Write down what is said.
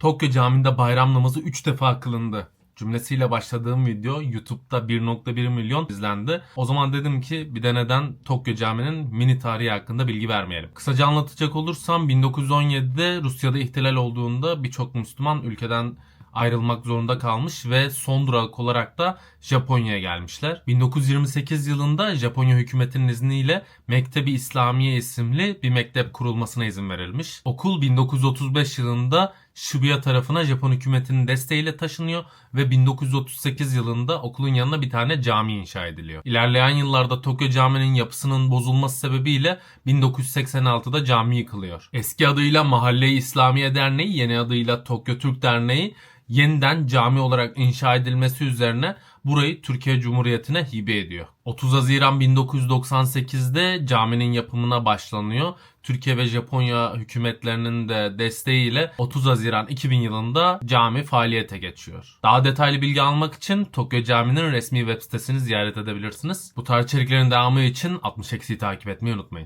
Tokyo Camii'nde bayram namazı 3 defa kılındı. Cümlesiyle başladığım video YouTube'da 1.1 milyon izlendi. O zaman dedim ki bir de neden Tokyo Camii'nin mini tarihi hakkında bilgi vermeyelim. Kısaca anlatacak olursam 1917'de Rusya'da ihtilal olduğunda birçok Müslüman ülkeden ayrılmak zorunda kalmış ve son durak olarak da Japonya'ya gelmişler. 1928 yılında Japonya hükümetinin izniyle Mektebi İslamiye isimli bir mektep kurulmasına izin verilmiş. Okul 1935 yılında Shibuya tarafına Japon hükümetinin desteğiyle taşınıyor ve 1938 yılında okulun yanına bir tane cami inşa ediliyor. İlerleyen yıllarda Tokyo Camii'nin yapısının bozulması sebebiyle 1986'da cami yıkılıyor. Eski adıyla Mahalle İslamiye Derneği, yeni adıyla Tokyo Türk Derneği yeniden cami olarak inşa edilmesi üzerine burayı Türkiye Cumhuriyeti'ne hibe ediyor. 30 Haziran 1998'de caminin yapımına başlanıyor. Türkiye ve Japonya hükümetlerinin de desteğiyle 30 Haziran 2000 yılında cami faaliyete geçiyor. Daha detaylı bilgi almak için Tokyo Camii'nin resmi web sitesini ziyaret edebilirsiniz. Bu tarz içeriklerin devamı için 60 eksiği takip etmeyi unutmayın.